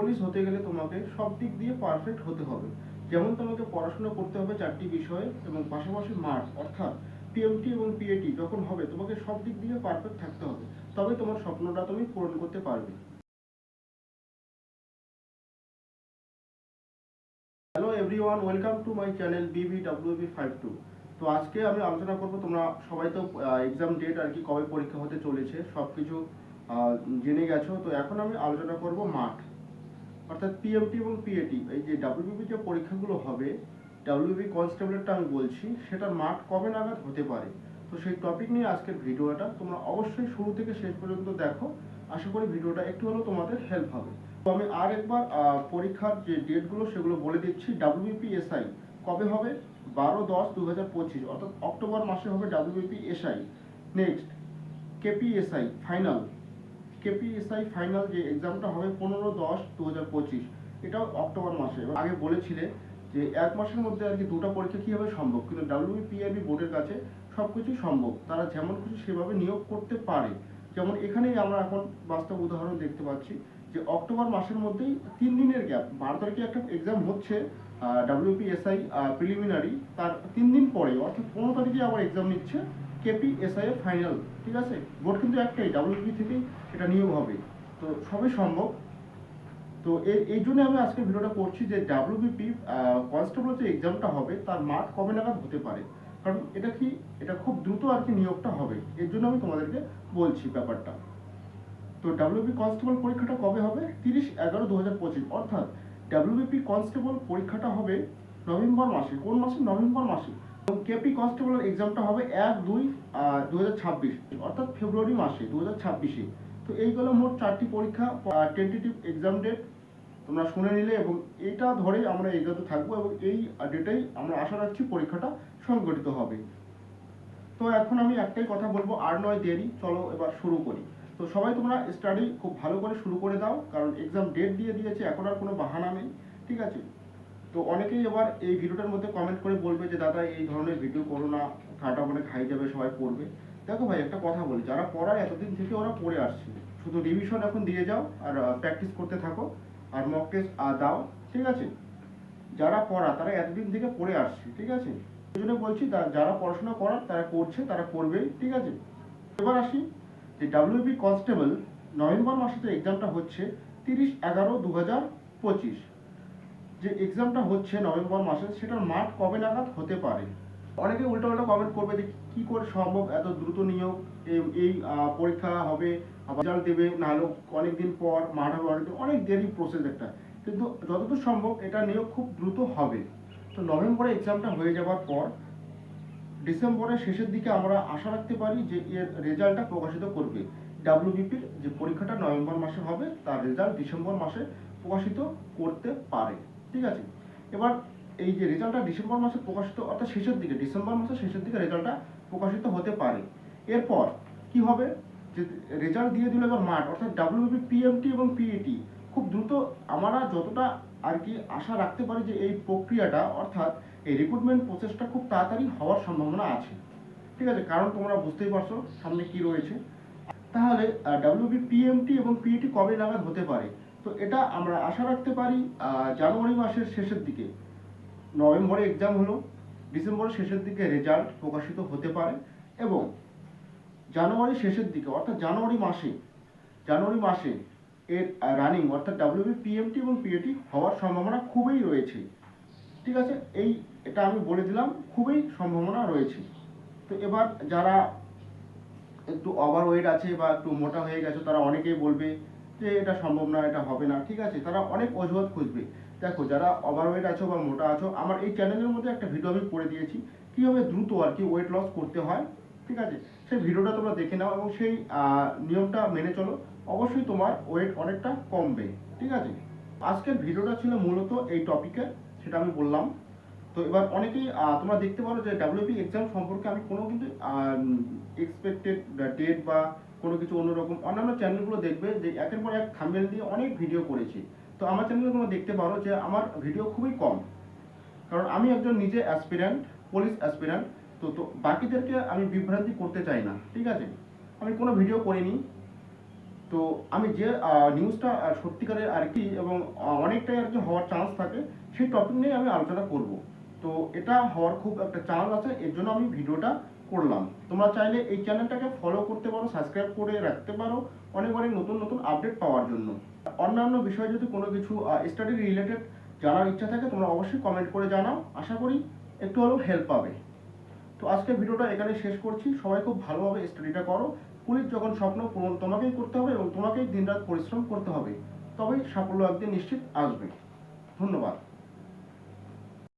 Police হতে গেলে তোমাকে সব দিক দিয়ে পারফেক্ট হতে হবে। যেমন তোমাকে পড়াশোনা করতে হবে চারটি বিষয়ে এবং পাশাপাশি মার্কস অর্থাৎ পিএমটি এবং পিএটি যখন হবে, তোমাকে সব দিক দিয়ে পারফেক্ট থাকতে হবে। তবে তোমার স্বপ্নটা তুমি পূরণ করতে পারবে। Hello everyone welcome to my channel BB WB five two তো আজকে আমি আলোচনা করব, তোমরা সবাই তো এক্সাম ডেট আর কি কবে পরীক্ষা হতে চলেছে সব কিছু জেনে গেছো। তো এখন আমি আলোচনা করব মাঠ অর্থাৎ পিএমটি এবং পিএটি এই যে ডাব্লিউবি যে পরীক্ষাগুলো হবে ডাব্লিউবি কনস্টেবলেরটা আমি বলছি, সেটার মাঠ কবে নাগাদ হতে পারে? তো সেই টপিক নিয়ে আজকের ভিডিওটা তোমরা অবশ্যই শুরু থেকে শেষ পর্যন্ত দেখো। আশা করি ভিডিওটা একটু হলেও তোমাদের হেল্প হবে। তো আমি আর একবার পরীক্ষার যে ডেটগুলো সেগুলো বলে দিচ্ছি। ডাব্লিউবিপিএসআই কবে হবে? বারো দশ দু হাজার পঁচিশ, অর্থাৎ অক্টোবর মাসে হবে WBPSI next KPSI final KPSI final যে এক্সামটা হবে পনেরো দশ দু হাজার পঁচিশ, এটাও অক্টোবর মাসে। আগে বলেছিলে যে এক মাসের মধ্যে আর কি দুটো পরীক্ষা কীভাবে সম্ভব? কিন্তু ডাব্লিউপিআইবি বোর্ডের কাছে সব কিছুই সম্ভব। তারা যেমন খুশি সেভাবে নিয়োগ করতে পারে। যেমন এখানেই আমরা এখন বাস্তব উদাহরণ দেখতে পাচ্ছি যে অক্টোবর মাসের মধ্যেই তিন দিনের গ্যাপ বারো তারিখে একটা এক্সাম হচ্ছে ডাব্লিউপিএসআই প্রিলিমিনারি তার তিন দিন পরে, অর্থাৎ পনেরো তারিখে আবার এক্সাম নিচ্ছে কেপিএসআই এর ফাইনাল, ঠিক আছে? বোর্ড কিন্তু একটাই ডাব্লিউপি থেকেই এটা নিয়োগ হবে। তো সবই সম্ভব। তো এই জন্য আমি আজকে ভিডিওটা করছি যে ডাব্লিউবিপি কনস্টেবল যে এক্সামটা হবে, তার মাঠ কবে নাগাদ হতে পারে? কারণ এটা কি, এটা খুব দ্রুত আর কি নিয়োগটা হবে। এর জন্য আমি তোমাদেরকে বলছি ব্যাপারটা। তো ডাব্লিউবি কনস্টেবল পরীক্ষাটা কবে হবে? তিরিশ এগারো দু হাজার পঁচিশ। অর্থাৎ ডাব্লিউবিপি কনস্টেবল পরীক্ষাটা হবে নভেম্বর মাসে। কোন মাসে? নভেম্বর মাসে। কেপি কনস্টেবলের এক্সামটা হবে এক, দুই দু অর্থাৎ ফেব্রুয়ারি মাসে দু ছাব্বিশে। তো এইগুলো মোট চারটি পরীক্ষা টেন্টেটিভ এক্সাম ডেট তোমরা শুনে নিলে এবং এইটা ধরেই আমরা এগোতে থাকব এবং এই ডেটেই আমরা আশা রাখছি পরীক্ষাটা সংগঠিত হবে। তো এখন আমি একটাই কথা বলব, আর নয় দেরি, চলো এবার শুরু করি। তো সবাই তোমরা স্টাডি খুব ভালো করে শুরু করে দাও, কারণ এক্সাম ডেট দিয়ে দিয়েছে, এখন আর কোনো বাহানা নেই, ঠিক আছে? তো অনেকেই এবার এই ভিডিওটার মধ্যে কমেন্ট করে বলবে যে, দাদা, এই ধরনের ভিডিও করো না। খাটা মানে খাই যাবে, সবাই পড়বে। দেখো ভাই, একটা কথা বলি, যারা পড়ার এতদিন থেকে ওরা পড়ে আসছে। শুধু রিভিশন এখন দিয়ে যাও আর প্র্যাকটিস করতে থাকো আর মক টেস্ট দাও, ঠিক আছে? যারা পড়া, তারা এতদিন থেকে পড়ে আসছে, ঠিক আছে? এই জন্য বলছি যারা পড়াশোনা করার, তারা করছে, তারা করবেই, ঠিক আছে? এবার আসি, যে ডাব্লিউবি কনস্টেবল নভেম্বর মাসে যে এক্সামটা হচ্ছে, তিরিশ এগারো দু হাজার পঁচিশ। যে এক্সামটা হচ্ছে নভেম্বর মাসে, সেটার মাঠ কবে নাগাদ হতে পারে? অনেকে উল্টো উল্টো কমেন্ট করবে যে কি করে সম্ভব এত দ্রুত নিয়োগ, এই- পরীক্ষা হবে রেজাল্ট দেবে নাহলে অনেক দিন পর মাঠ হবে অনেক অনেক দেরি প্রসেস একটা। কিন্তু যতদূর সম্ভব এটা নিয়োগ খুব দ্রুত হবে। তো নভেম্বরে এক্সামটা হয়ে যাওয়ার পর, ডিসেম্বরের শেষের দিকে আমরা আশা রাখতে পারি যে এর রেজাল্টটা প্রকাশিত করবে। ডাব্লিউবিপির যে পরীক্ষাটা নভেম্বর মাসে হবে, তার রেজাল্ট ডিসেম্বর মাসে প্রকাশিত করতে পারে। ঠিক আছে? এবার এই যে রেজাল্টটা ডিসেম্বর মাসে প্রকাশিত, অর্থাৎ শেষের দিকে, ডিসেম্বর মাসের শেষের দিকে রেজাল্টটা প্রকাশিত হতে পারে। এরপর কি হবে? যে রেজাল্ট দিয়ে দিল এবার মাঠ, অর্থাৎ ডাব্লিউবি পিএমটি এবং পিএটি খুব দ্রুত আমরা যতটা আর কি আশা রাখতে পারি যে এই প্রক্রিয়াটা, অর্থাৎ এই রিক্রুটমেন্ট প্রসেসটা খুব তাড়াতাড়ি হওয়ার সম্ভাবনা আছে। ঠিক আছে? কারণ তোমরা বুঝতেই পারছ সামনে কি রয়েছে। তাহলে ডাব্লিউবি পিএমটি এবং পিএটি কবে নাগাদ হতে পারে? তো এটা আমরা আশা রাখতে পারি জানুয়ারি মাসের শেষের দিকে, নভেম্বরে এক্সাম হলো, ডিসেম্বরের শেষের দিকে রেজাল্ট প্রকাশিত হতে পারে এবং জানুয়ারি শেষের দিকে, অর্থাৎ জানুয়ারি মাসে জানুয়ারি মাসে এর রানিং অর্থাৎ ডাব্লিউবি পিএমটি এবং পিএটি হওয়ার সম্ভাবনা খুবই রয়েছে। ঠিক আছে? এই এটা আমি বলে দিলাম, খুবই সম্ভাবনা রয়েছে। তো এবার যারা একটু ওভার ওয়েট আছে বা একটু মোটা হয়ে গেছে, তারা অনেকেই বলবে যে এটা সম্ভব না, এটা হবে না, ঠিক আছে? তারা অনেক অজুহাত খুঁজবে। দেখো, যারা ওভার ওয়েট আছো বা মোটা আছো, আমার এই চ্যানেলের মধ্যে একটা ভিডিও আমি করে দিয়েছি। কীভাবে দ্রুত আর কি ওয়েট লস করতে হয়, ঠিক আছে? সেই ভিডিওটা তোমরা দেখে নাও এবং সেই নিয়মটা মেনে চলো। অবশ্যই তোমার ওয়েট অনেকটা কমবে, ঠিক আছে? আজকের ভিডিওটা ছিল মূলত এই টপিকের সেটা আমি বললাম। তো এবার অনেকেই তোমরা দেখতে পারো যে ডাব্লিউপি এক্সাম সম্পর্কে আমি কোনো কিন্তু এক্সপেক্টেড ডেট বা কোনো কিছু অন্যরকম। অন্যান্য চ্যানেলগুলো দেখবে যে একের পর এক থাম্বেল দিয়ে অনেক ভিডিও করেছি। তো আমার চ্যানেলে তোমরা দেখতে পারো যে আমার ভিডিও খুবই কম। কারণ আমি একজন নিজে অ্যাসপিরেন্ট পুলিশ অ্যাসপিরেন্ট তো তো বাকিদেরকে আমি বিভ্রান্তি করতে চাই না, ঠিক আছে? আমি কোনো ভিডিও করিনি। তো আমি যে নিউজটা সত্যিকারের আর কি এবং অনেকটাই আর কি হওয়ার চান্স থাকে, সেই টপিক নিয়ে আমি আলোচনা করব। তো এটা হওয়ার খুব একটা চান্স আছে, এর জন্য আমি ভিডিওটা করলাম। তোমরা চাইলে এই চ্যানেলটাকে ফলো করতে পারো সাবস্ক্রাইব করে রাখতে পারো। অনেক অনেক নতুন নতুন আপডেট পাওয়ার জন্য। অন্যান্য বিষয়ে যদি কোনো কিছু স্টাডি রিলেটেড জানার ইচ্ছা থাকে, তোমরা অবশ্যই কমেন্ট করে জানাও। আশা করি একটু হলেও হেল্প পাবে। তো আজকে ভিডিওটা এখানে শেষ করছি। সবাই খুব ভালোভাবে স্টাডিটা করো। পুলিশ যখন স্বপ্ন পূরণ তোমাকেই করতে হবে এবং তোমাকেই দিনরাত পরিশ্রম করতে হবে। তবেই সাফল্য একদিন নিশ্চিত আসবে। ধন্যবাদ।